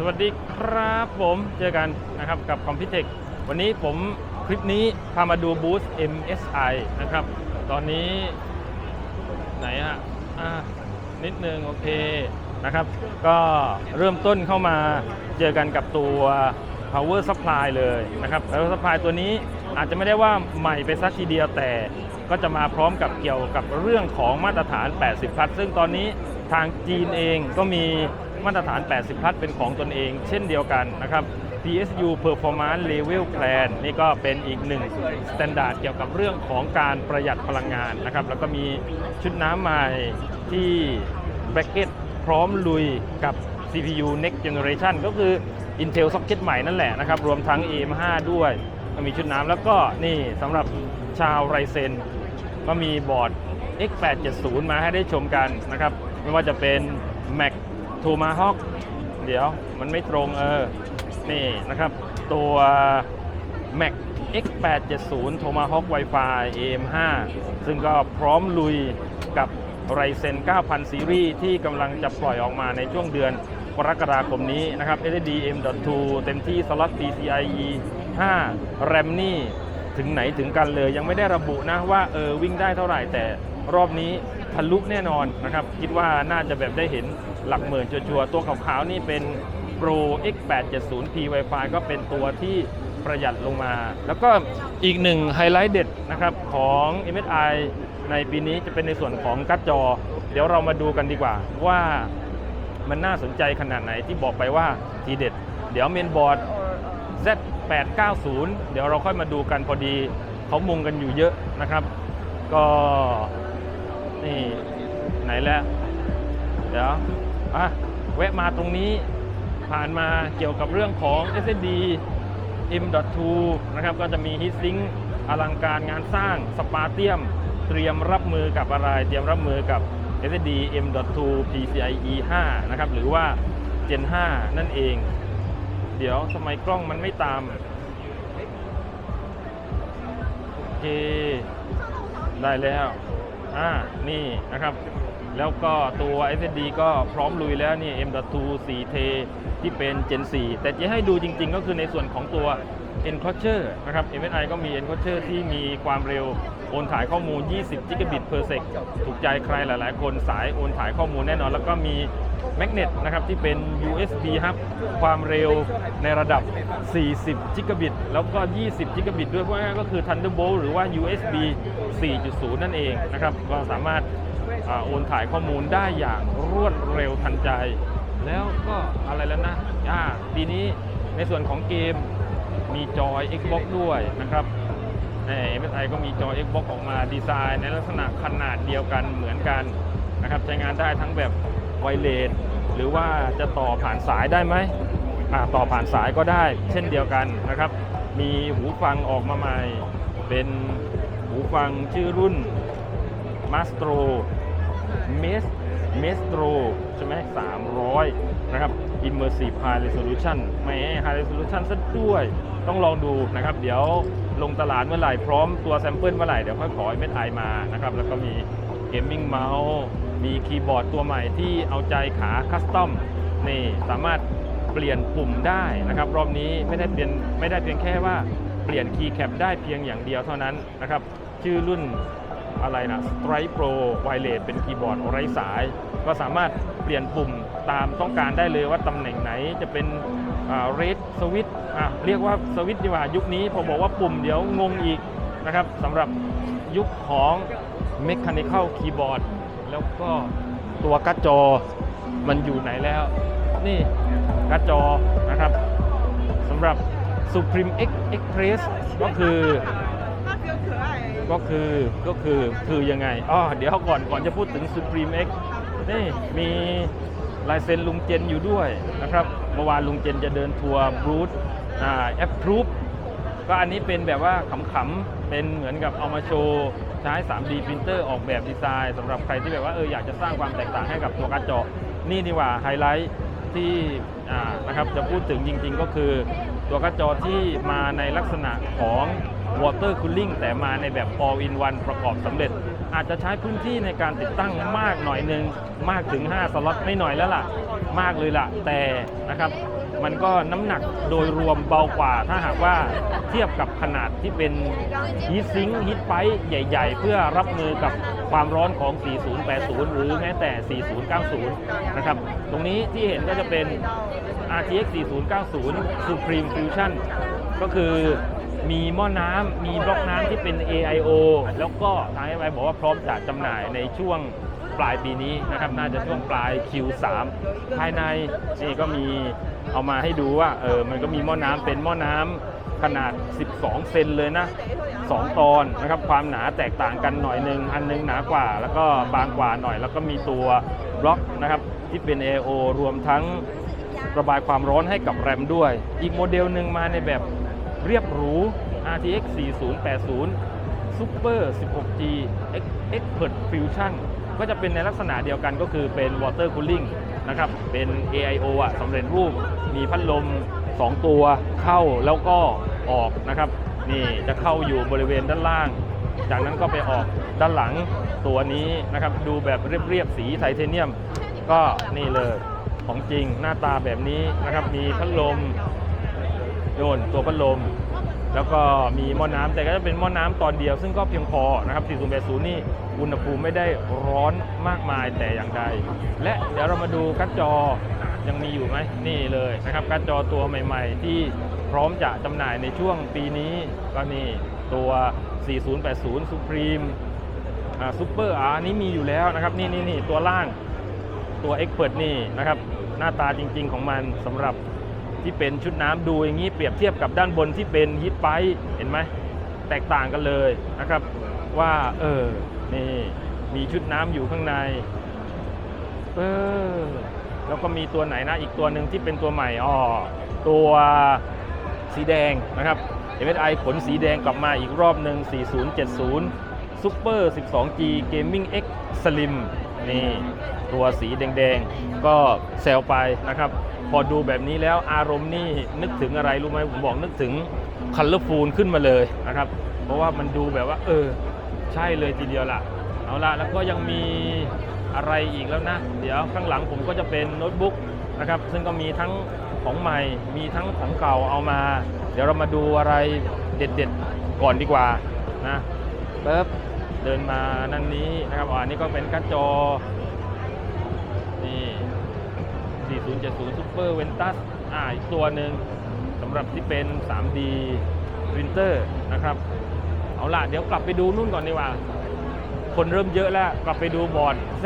สวัสดีครับผมเจอกันนะครับกับคอมพิวเทควันนี้ผมคลิปนี้พามาดูบูธ MSI นะครับ ตอนนี้ไหนฮะอ่านิดนึงโอเคนะครับ ก็เริ่มต้นเข้ามาเจอกันกับตัว power supply เลยนะครับ power supply ตัวนี้อาจจะไม่ได้ว่าใหม่ไปสักทีเดียวแต่ก็จะมาพร้อมกับเกี่ยวกับเรื่องของมาตรฐาน 80 พัทซึ่งตอนนี้ทางจีนเองก็มี มาตรฐาน 80 พัทเป็นของตนเองเช่นเดียวกันนะครับ PSU Performance Level Plan นี่ก็เป็นอีกหนึ่งสแตนดาร์ดเกี่ยวกับเรื่องของการประหยัดพลังงานนะครับ แล้วก็มีชุดน้ำใหม่ที่แบ c เก็ตพร้อมลุยกับ CPU Next Generation ก็คือ Intel Socket ใหม่นั่นแหละนะครับ รวมทั้ง AM5 ด้วยก็มีชุดน้ำแล้วก็นี่สำหรับชาวไรเซนก็มีบอร์ด X870 มาให้ได้ชมกันนะครับ ไม่ว่าจะเป็น Mac Tomahawk เดี๋ยวมันไม่ตรงเออ นี่นะครับ ตัว Mac X870 Tomahawk Wi-Fi AM5 ซึ่งก็พร้อมลุยกับ Ryzen 9000 ซีรีส์ที่กำลังจะปล่อยออกมาในช่วงเดือนกรกฎาคมนี้นะครับ SSD M.2 เต็มที่สล็อต PCIe 5 RAM นี่ถึงไหนถึงกันเลยยังไม่ได้ระบุนะว่าเออวิ่งได้เท่าไหร่แต่รอบนี้ทะลุแน่นอนนะครับ คิดว่าน่าจะแบบได้เห็น หลักหมื่นชัวร์ตัวขาวๆนี่เป็น Pro X870P Wi-Fi ก็เป็นตัวที่ประหยัดลงมา แล้วก็อีกหนึ่งไฮไลท์เด็ดนะครับของ MSI ในปีนี้จะเป็นในส่วนของการ์ดจอ เดี๋ยวเรามาดูกันดีกว่าว่ามันน่าสนใจขนาดไหนที่บอกไปว่าทีเด็ด เดี๋ยวเมนบอร์ด Z890 เดี๋ยวเราค่อยมาดูกันพอดีเขามุงกันอยู่เยอะนะครับ ก็นี่ไหนแล้ว เดี๋ยว อะแวะมาตรงนี้ผ่านมาเกี่ยวกับเรื่องของ SSD M.2 นะครับก็จะมีฮิตซิงอลังการงานสร้างสปาเตียม เตรียมรับมือกับอะไรเตรียมรับมือกับ SSD M.2 PCIe 5นะครับหรือว่า Gen 5 นั่นเอง เดี๋ยวทำไมกล้องมันไม่ตาม โอเค ได้แล้ว อ่า นี่นะครับ แล้วก็ตัว SSD ก็พร้อมลุยแล้วนี่ M.2 4T ที่เป็น Gen 4 แต่จะให้ดูจริงๆ ก็คือในส่วนของตัว Enclosure นะครับ MSI ก็มี Enclosure ที่มีความเร็วโอนถ่ายข้อมูล 20 Gigabit per sec ถูกใจใครหลาย ๆ คนสายโอนถ่ายข้อมูลแน่นอน แล้วก็มี Magnet นะครับที่เป็น USB Hub ความเร็วในระดับ 40 Gigabit แล้วก็ 20 Gigabit ด้วยเพราะงั้นก็คือ Thunderbolt หรือว่า USB 4.0 นั่นเองนะครับ ก็สามารถอโอนถ่ายข้อมูลได้อย่างรวดเร็วทันใจ แล้วก็อะไรแล้วนะอ่าทีนี้ในส่วนของเกม มีจอย Xbox ด้วยนะครับเอ็มเอสไก็มีจอ Xbox ออกมาดีไซน์ ในลักษณะขนาดเดียวกันเหมือนกันนะครับใช้งานได้ทั้งแบบไวเลสหรือว่าจะต่อผ่านสายได้ไหมต่อผ่านสายก็ได้ เช่นเดียวกันนะครับ มีหูฟังออกมาใหม่ เป็นหูฟังชื่อรุ่นมาสโตรเมสเมสโตรใช่ไหม300 นะครับ Immersive High Resolution แหม High Resolution ซะด้วย ต้องลองดูนะครับ เดี๋ยวลงตลาดเมื่อไหร่ พร้อมตัวแซมเปิลเมื่อไหร่ เดี๋ยวค่อยขอเม็ดไอมานะครับ แล้วก็มีเกมมิ่งเมาส์มีคีย์บอร์ดตัวใหม่ที่เอาใจขาคัสตอมนี่สามารถเปลี่ยนปุ่มได้นะครับ รอบนี้ไม่ได้เปลี่ยนไม่ได้เพียงแค่ว่าเปลี่ยนคีย์แคปได้เพียงอย่างเดียวเท่านั้นนะครับ ชื่อรุ่นอะไรนะ Strike Pro Wireless เป็นคีย์บอร์ดไร้สาย ก็สามารถเปลี่ยนปุ่ม ตามต้องการได้เลยว่าตำแหน่งไหนจะเป็นเรดสวิตอะเรียกว่าสวิตดีกว่ายุคนี้พอบอกว่าปุ่มเดี๋ยวงงอีกนะครับสำหรับยุคของมคคาเนียลคีย์บอร์ดแล้วก็ตัวกระจอมันอยู่ไหนแล้ว นี่กระจอนะครับสำหรับ Supreme X Express ก็คือก็คือก็คือคือยังไงอ๋อเดี๋ยวก่อนก่อนจะพูดถึง Supreme X นี่มี ลายเซ็นลุงเจนอยู่ด้วยนะครับเมื่อวานลุงเจนจะเดินทัวร์บรูทแอปพรูฟก็อันนี้เป็นแบบว่าขำๆเป็นเหมือนกับเอามาโชว์ใช้ 3D พิมพ์เตอร์ออกแบบดีไซน์สำหรับใครที่แบบว่าเอออยากจะสร้างความแตกต่างให้กับตัวการ์ดจอ นี่ดีกว่าไฮไลท์ที่นะครับจะพูดถึงจริงๆก็คือตัวการ์ดจอที่มาในลักษณะของ Water Cooling แต่มาในแบบ All in One ประกอบสำเร็จ อาจจะใช้พื้นที่ในการติดตั้งมากหน่อยหนึงมากถึง 5 สล็อตไม่หน่อยแล้วล่ะ มากเลยล่ะ แต่นะครับ มันก็น้ำหนักโดยรวมเบากว่า ถ้าหากว่าเทียบกับขนาดที่เป็นฮีทซิงค์ฮีทไฟใหญ่ ๆ เพื่อรับมือกับความร้อนของ 4080 หรือแม้แต่ 4090 นะครับ ตรงนี้ที่เห็นก็จะเป็น RTX 4090 Supreme Fusion ก็คือ มีหม้อน้ำมีบล็อกน้ำที่เป็น AIO แล้วก็ทางไอบอกว่าพร้อมจะจำหน่ายในช่วงปลายปีนี้นะครับน่าจะช่วงปลาย Q3 ภายในนี่ก็มีเอามาให้ดูว่าเออมันก็มีหม้อน้ำเป็นหม้อน้ำขนาด 12 เซนเลยนะ 2 ตอนนะครับความหนาแตกต่างกันหน่อยหนึ่งอันหนึงหนากว่า แล้วก็บางกว่าหน่อย แล้วก็มีตัวบล็อกนะครับที่เป็น AIO รวมทั้งระบายความร้อนให้กับแรมด้วย อีกโมเดลหนึ่งมาในแบบ เรียบหรู RTX 4080 Super 16G Expert Fusion ก็จะเป็นในลักษณะเดียวกันก็คือเป็น Water Cooling นะครับ เป็น AIO อะสำเร็จรูป มีพัดลม 2 ตัวเข้าแล้วก็ออกนะครับ นี่จะเข้าอยู่บริเวณด้านล่าง จากนั้นก็ไปออกด้านหลังตัวนี้นะครับ ดูแบบเรียบๆ สีไทเทเนียม ก็นี่เลยของจริงหน้าตาแบบนี้นะครับ มีพัดลม โยนตัวพัดลม แล้วก็มีหม้อน้ำแต่ก็จะเป็นหม้อน้ำตอนเดียว ซึ่งก็เพียงพอนะครับ 4080 นี่อุณหภูมิไม่ได้ร้อนมากมายแต่อย่างใด และเดี๋ยวเรามาดูการ์ดจอยังมีอยู่ไหมนี่เลยนะครับการ์ดจอตัวใหม่ ๆ ที่พร้อมจะจำหน่ายในช่วงปีนี้ก็นี่ตัว 4080 Supreme อ่าซูเปอร์อันนี้มีอยู่แล้วนะครับนี่นี่นี่ตัวล่างตัว Expert นี่นะครับหน้าตาจริง ๆ ของมันสำหรับ ที่เป็นชุดน้ำดูอย่างนี้เปรียบเทียบกับด้านบนที่เป็นฮิตไ i เห็นไหมแตกต่างกันเลยนะครับ ว่าเออนี่มีชุดน้ำอยู่ข้างในเออแล้วก็มีตัวไหนนะอีกตัวหนึ่งที่เป็นตัวใหม่อ๋อตัวสีแดงนะครับ MSI ขนสีแดงกลับมาอีกรอบหนึ่ง4070 Super 12G Gaming X Slim นี่ตัวสีแดงๆ ก็แซวไปนะครับ พอดูแบบนี้แล้วอารมณ์นี่นึกถึงอะไรรู้ไหมผมบอกนึกถึงคัลเลอร์ฟูลขึ้นมาเลยนะครับ เพราะว่ามันดูแบบว่า เออ ใช่เลยทีเดียวล่ะ เอาละแล้วก็ยังมีอะไรอีกแล้วนะ เดี๋ยวข้างหลังผมก็จะเป็นโน้ตบุ๊กนะครับซึ่งก็มีทั้งของใหม่มีทั้งของเก่าเอามา เดี๋ยวเรามาดูอะไรเด็ดๆ ก่อนดีกว่านะเปิ๊บเดินมานั่นนี้นะครับอ๋ออันนี้ก็เป็นการ์ดจอนี่ 4070 Super Ventus อ่าอีกตัวหนึ่งสำหรับที่เป็น 3D printer นะครับ เอาล่ะ เดี๋ยวกลับไปดูนู่นก่อนดีกว่า คนเริ่มเยอะแล้ว กลับไปดูบอร์ด Z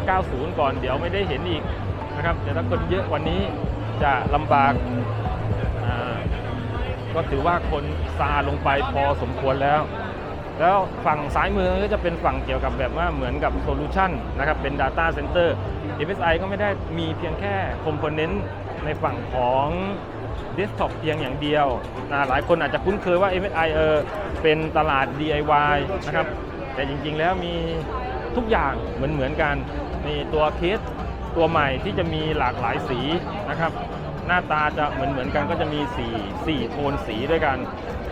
890 ก่อน เดี๋ยวไม่ได้เห็นอีกนะครับเดี๋ยวถ้าคนเยอะวันนี้จะลำบากอ่าก็ถือว่าคนซาลงไปพอสมควรแล้ว แล้วฝั่งซ้ายมือก็จะเป็นฝั่งเกี่ยวกับแบบว่าเหมือนกับโซลูชันนะครับเป็น Data Center MSI ก็ไม่ได้มีเพียงแค่คอมโพเนนต์ในฝั่งของเดสก์ท็อปเพียงอย่างเดียวนะหลายคนอาจจะคุ้นเคยว่า MSI เออเป็นตลาด DIY นะครับ แต่จริงๆแล้วมีทุกอย่างเหมือนเหมือนๆกันนี่ตัวเคสตัวใหม่ที่จะมีหลากหลายสีนะครับ หน้าตาจะเหมือนเหมือนๆกันก็จะมีสีสี่โทนสีด้วยกัน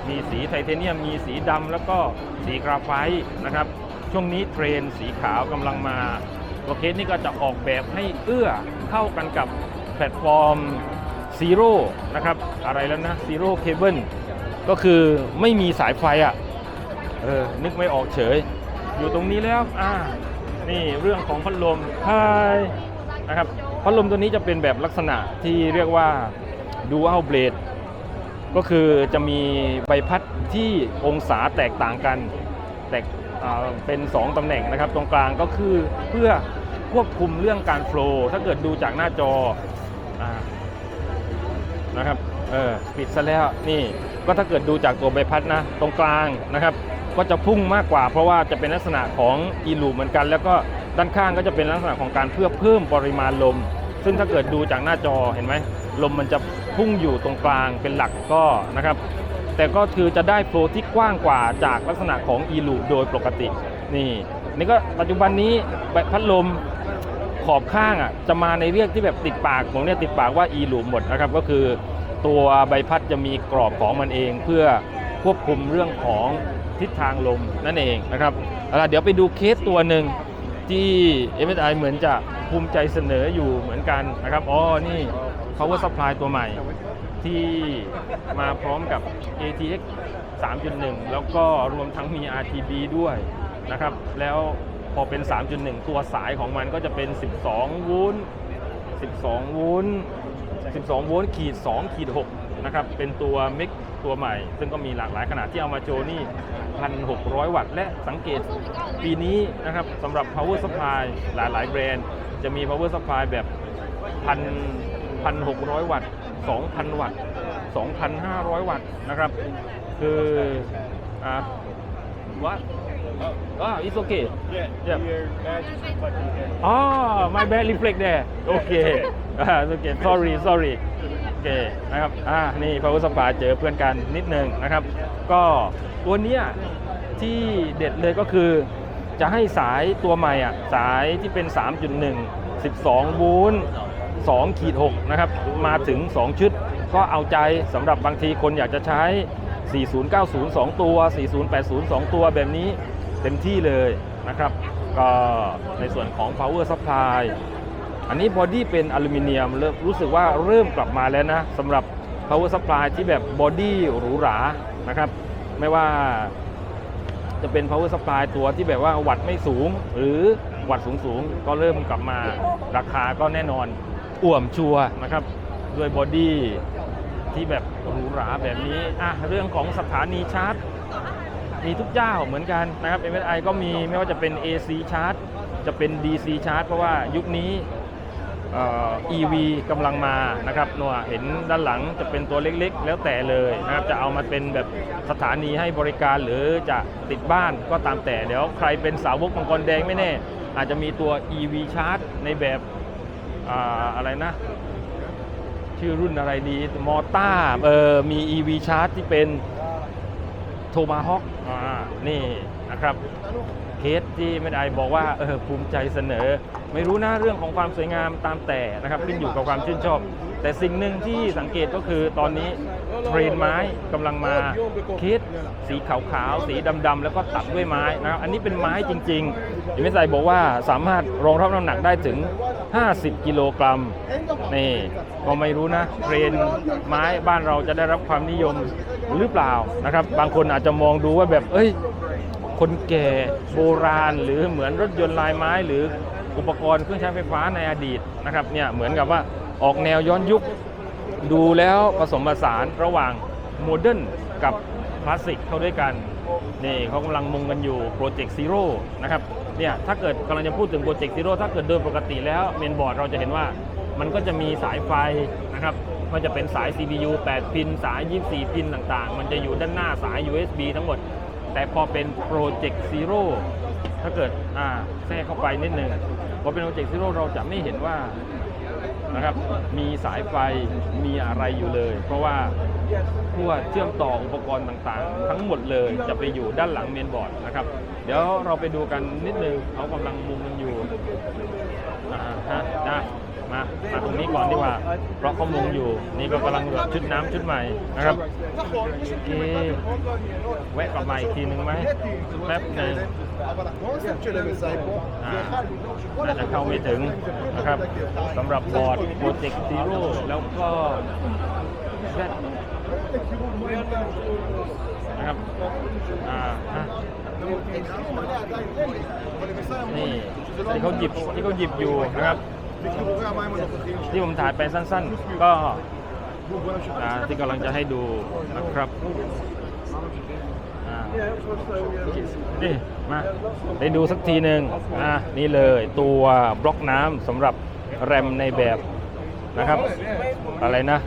มีสีไทเทเนียม มีสีดำแล้วก็สีกราไฟต์นะครับ ช่วงนี้เทรนสีขาวกำลังมาตัวเคสนี้ก็จะออกแบบให้เอื้อเข้ากันกับแพลตฟอร์มซีโร่นะครับ อะไรแล้วนะซีโร่เคเบิลก็คือไม่มีสายไฟอะเออนึกไม่ออกเฉย อยู่ตรงนี้แล้วอ่านี่เรื่องของพัดลมไฮนะครับ พัดลมตัวนี้จะเป็นแบบลักษณะที่เรียกว่า Dual Blade ก็คือจะมีใบพัดที่องศาแตกต่างกันแตกเป็น 2 ตำแหน่งนะครับ ตรงกลางก็คือเพื่อควบคุมเรื่องการโฟล์ถ้าเกิดดูจากหน้าจออานะครับเออปิดซะแล้วนี่ก็ถ้าเกิดดูจากตัวใบพัดนะตรงกลางนะครับ ก็จะพุ่งมากกว่าเพราะว่าจะเป็นลักษณะของอีลูเหมือนกัน แล้วก็ ด้านข้างก็จะเป็นลักษณะของการเพื่อเพิ่มปริมาณลม ซึ่งถ้าเกิดดูจากหน้าจอเห็นไหมลมมันจะพุ่งอยู่ตรงกลางเป็นหลักก็นะครับ แต่ก็คือจะได้โฟลที่กว้างกว่าจากลักษณะของอีลูโดยปกตินี่นี่ก็ปัจจุบันนี้แบพัดลมขอบข้างอะจะมาในเรียกที่แบบติดปากผมเนี่ยติดปากว่าอีลูหมดนะครับก็คือตัวใบพัดจะมีกรอบของมันเองเพื่อควบคุมเรื่องของทิศทางลมนั่นเองนะครับเอาล่ะเดี๋ยวไปดูเคสตัวหนึ่ง ที่ MSI เหมือนจะภูมิใจเสนออยู่เหมือนกันนะครับ อ๋อ นี่ power supply ตัวใหม่ ที่มาพร้อมกับ ATX 3.1 แล้วก็รวมทั้งมี RTB ด้วยนะครับ แล้วพอเป็น 3.1 ตัวสายของมันก็จะเป็น 12โวลต์12โวลต์12 โวลต์ขีด 2 ขีด 6 นะครับ เป็นตัวเมกตัวใหม่ ซึ่งก็มีหลากหลายขนาดที่เอามาโชว์นี่ 1,600 วัตต์ และสังเกตปีนี้นะครับสำหรับ power supply หลายๆ แบรนด์ จะมี power supply แบบ1,000 1,600 วัตต์ 2,000 วัตต์ 2,500 วัตต์นะครับ คืออ่าว่าอ่า it's okay Yeah, Yeah. your badge is reflecting again. อ๋อ my bad reflect there โอเคอ่าโอเค sorry sorry โอเคนะครับ อ่า นี่ power supply เจอเพื่อนกันนิดนึงนะครับ ก็ ตัวเนี้ยที่เด็ดเลยก็คือจะให้สายตัวใหม่อะสายที่เป็น 3.1 12โวลต์2ขีด6นะครับ มาถึง 2 ชุด ก็เอาใจสำหรับบางทีคนอยากจะใช้ 4090 2 ตัว 4080 2 ตัวแบบนี้เต็มที่เลยนะครับ ก็ในส่วนของ power supply อันนี้บอดี้เป็นอลูมิเนียมเริ่มรู้สึกว่าเริ่มกลับมาแล้วนะสำหรับ power supply ที่แบบบอดี้หรูหรานะครับ ไม่ว่าจะเป็น power supply ตัวที่แบบว่าวัตต์ไม่สูง หรือวัตต์สูงสูงๆก็เริ่มกลับมาราคาก็แน่นอนอ่วมชัวร์นะครับ ด้วยบอดี้ที่แบบหรูหราแบบนี้อะเรื่องของสถานีชาร์จ มีทุกเจ้าเหมือนกันนะครับ MSI ก็มีไม่ว่าจะเป็น AC ชาร์จจะเป็น DC ชาร์จเพราะว่ายุคนี้เอ่อ EV กำลังมานะครับนัวเห็นด้านหลังจะเป็นตัวเล็กๆ แล้วแต่เลยนะครับจะเอามาเป็นแบบสถานีให้บริการหรือจะติดบ้านก็ตามแต่เดี๋ยวใครเป็นสาวกมังกรแดงไม่แน่ อาจจะมีตัว EV ชาร์จในแบบอ่าอะไรนะ ชื่อรุ่นอะไรดีมอต้าเออมี EV ชาร์จที่เป็นโทมาฮอกอ่านี่ นะครับเคสที่ไม่ได้บอกว่าเออภูมิใจเสนอ ไม่รู้นะเรื่องของความสวยงามตามแต่นะครับขึ้นอยู่กับความชื่นชอบ แต่สิ่งหนึ่งที่สังเกตก็คือตอนนี้เทรนไม้กำลังมาเคสสีขาวๆสีดำๆแล้วก็ตัดด้วยไม้นะครับอันนี้เป็นไม้จริงๆยังไม่ใส่บอกว่าสามารถรองรับน้ำหนักได้ถึง 50 กิโลกรัมนี่ก็ไม่รู้นะเทรนไม้บ้านเราจะได้รับความนิยมหรือเปล่านะครับ บางคนอาจจะมองดูว่าแบบเอ้ย คนแก่โบราณ หรือเหมือนรถยนต์ลายไม้ หรืออุปกรณ์เครื่องใช้ไฟฟ้าในอดีตนะครับเนี่ยเหมือนกับว่าออกแนวย้อนยุค ดูแล้วผสมผสานระหว่างโมเดิร์นกับคลาสสิกเข้าด้วยกันนี่เขากำลังมุงกันอยู่โปรเจกต์ซีโร่นะครับเนี่ยถ้าเกิดกำลังจะพูดถึงโปรเจกต์ซีโร่ถ้าเกิดโดยปกติแล้วเมนบอร์ดเราจะเห็นว่ามันก็จะมีสายไฟนะครับมันจะเป็นสาย CPU 8 พิน สาย 24 พินต่างๆ มันจะอยู่ด้านหน้าสาย USB ทั้งหมด แต่พอเป็นโปรเจกต์ซีโร่ถ้าเกิดอ่าแทรกเข้าไปนิดนึงพอเป็นโปรเจกต์ซีโร่เราจะไม่เห็นว่านะครับมีสายไฟมีอะไรอยู่เลย เพราะว่าทั่วเชื่อมต่ออุปกรณ์ต่างๆ ทั้งหมดเลยจะไปอยู่ด้านหลังเมนบอร์ดนะครับ เดี๋ยวเราไปดูกันนิดนึงเขากำลังมุงกันอยู่อ่าฮะนะ มามาตรงนี้ก่อนดีกว่า เพราะเขามุงอยู่ นี่ก็กำลังแบบชุดน้ำชุดใหม่นะครับโอเคแวะกลับมาอีกทีหนึ่งไหมแป๊บหนึ่งอ่าน่าจะเข้าไม่ถึงนะครับสำหรับบอร์ดโปรเจกต์ซีโร่แล้วก็แซดนะครับ อ่าฮะนี่ที่เขาหยิบที่เขาหยิบอยู่นะครับ ที่ผมถ่ายไปสั้นๆ ก็ที่กำลังจะให้ดูนะครับนี่มาได้ดูสักทีหนึ่งอะนี่เลยตัวบล็อกน้ำสำหรับแรมในแบบนะครับ อะไรนะ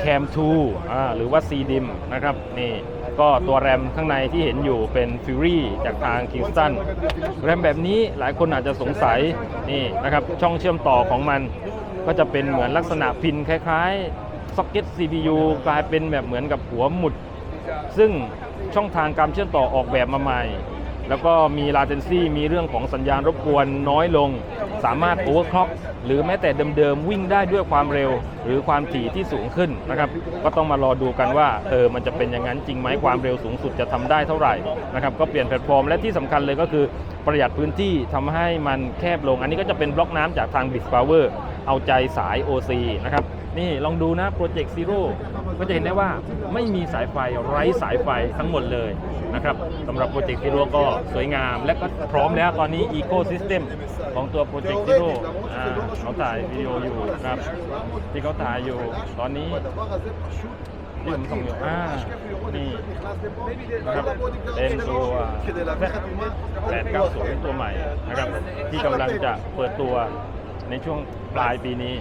แคม2อ่าหรือว่า c d i m นะครับ นี่ ก็ตัวแรมข้างในที่เห็นอยู่เป็น Fury จากทาง Kingston แรมแบบนี้หลายคนอาจจะสงสัยนี่นะครับช่องเชื่อมต่อของมัน ก็จะเป็นเหมือนลักษณะพินคล้ายๆซ็อกเก็ต CPU กลายเป็นแบบเหมือนกับหัวหมุด ซึ่งช่องทางการเชื่อมต่อออกแบบมาใหม่ แล้วก็มี latency มีเรื่องของสัญญาณรบกวนน้อยลง สามารถ overclock หรือแม้แต่เดิมๆวิ่งได้ด้วยความเร็ว หรือความถี่ที่สูงขึ้นนะครับ ก็ต้องมารอดูกันว่าเออมันจะเป็นอย่างนั้นจริงไหมความเร็วสูงสุดจะทำได้เท่าไหร่นะครับก็เปลี่ยนแพลตฟอร์มและที่สำคัญเลยก็คือประหยัดพื้นที่ทำให้มันแคบลง อันนี้ก็จะเป็นบล็อกน้ำจากทาง b i t Power เอาใจสาย OC นะครับ นี่ลองดูนะ Project Zero ก็จะเห็นได้ว่าไม่มีสายไฟไร้สายไฟทั้งหมดเลยนะครับสำหรับ Project Zero ก็สวยงาม และก็พร้อมแล้วตอนนี้ Ecosystem ของตัว Project Zero อ่เขาถ่ายวิดีโออยู่นะครับที่เขาถ่ายอยู่ตอนนี้ที่ผมส่งอยู่อ่านี่นะครับเป็นตัว890ตัวใหม่นะครับที่กำลังจะเปิดตัว ในช่วงปลายปีนี้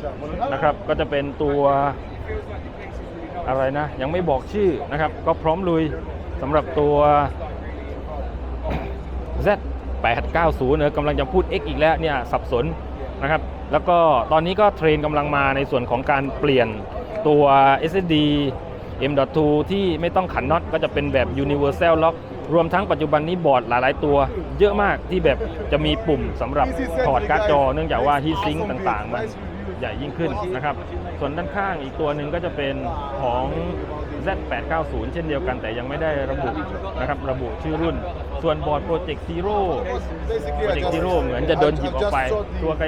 นะครับ ก็จะเป็นตัวอะไรนะ ยังไม่บอกชื่อนะครับ ก็พร้อมลุยสำหรับตัว Z 890เนอะกำลังจะพูด X อีกแล้วเนี่ยสับสนนะครับ แล้วก็ตอนนี้ก็เทรนกำลังมาในส่วนของการเปลี่ยนตัว SSD M.2 ที่ไม่ต้องขันน็อตก็จะเป็นแบบ Universal Lock รวมทั้งปัจจุบันนี้บอร์ดหลาย ๆ ตัว เยอะมากที่แบบจะมีปุ่มสำหรับถอดการ์ดจอ เนื่องจากว่า Heat Sink ต่าง ๆ มันใหญ่ยิ่งขึ้นนะครับ ส่วนด้านข้างอีกตัวหนึ่งก็จะเป็นของ Z890 เช่นเดียวกันแต่ยังไม่ได้ระบุนะครับระบุชื่อรุ่น ส่วนบอร์ด Project Zero Project Zero เหมือนจะโดนหยิบออกไป ตัวไกล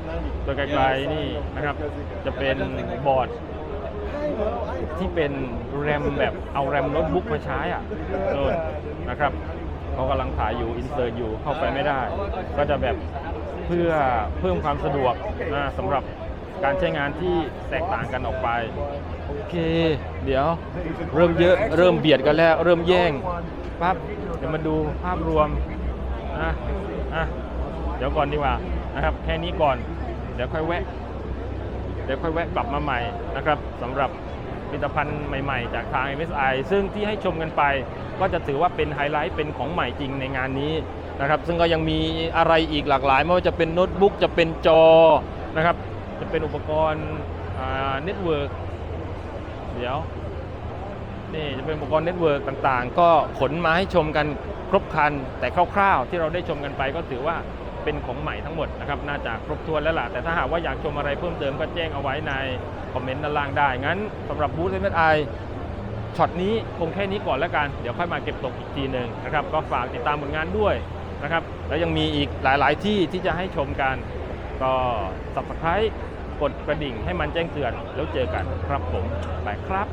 ๆตัวไกลๆนี่นะครับ จะเป็นบอร์ด ที่เป็นแรมแบบเอาแรมโน้ตบุ๊กมาใช้อะโน่นนะครับเขากำลังถ่ายอยู่อินเสิร์ตอยู่เข้าไปไม่ได้ ก็จะแบบเพื่อเพิ่มความสะดวกนะสำหรับการใช้งานที่แตกต่างกันออกไป โอเค เดี๋ยวเริ่มเยอะเริ่มเบียดกันแล้ว เริ่มแย่งปั๊บเดี๋ยวมาดูภาพรวมนะอะเดี๋ยวก่อนดีกว่านะครับ แค่นี้ก่อน เดี๋ยวค่อยแวะ เดี๋ยวค่อยแวะกลับมาใหม่นะครับสำหรับผลิตภัณฑ์ใหม่ๆ จากทาง MSI ซึ่งที่ให้ชมกันไปก็จะถือว่าเป็นไฮไลท์เป็นของใหม่จริงในงานนี้นะครับซึ่งก็ยังมีอะไรอีกหลากหลายไม่ว่าจะเป็นโน้ตบุ๊กจะเป็นจอนะครับจะเป็นอุปกรณ์เน็ตเวิร์กเดี๋ยวนี่จะเป็นอุปกรณ์เน็ตเวิร์กต่างๆ ก็ขนมาให้ชมกันครบครันแต่คร่าวๆ ที่เราได้ชมกันไปก็ถือว่า เป็นของใหม่ทั้งหมดนะครับน่าจะครบถ้วนแล้วล่ะแต่ถ้าหากว่าอยากชมอะไรเพิ่มเติมก็แจ้งเอาไว้ในคอมเมนต์ด้านล่างได้ งั้นสำหรับบูธเอ็มไอช็อตนี้คงแค่นี้ก่อนแล้วกัน เดี๋ยวค่อยมาเก็บตกอีกทีหนึ่งนะครับก็ฝากติดตามผลงานด้วยนะครับแล้วยังมีอีกหลาย ๆ ที่ที่จะให้ชมกันก็ subscribe กดกระดิ่งให้มันแจ้งเตือนแล้วเจอกันครับผมไปครับ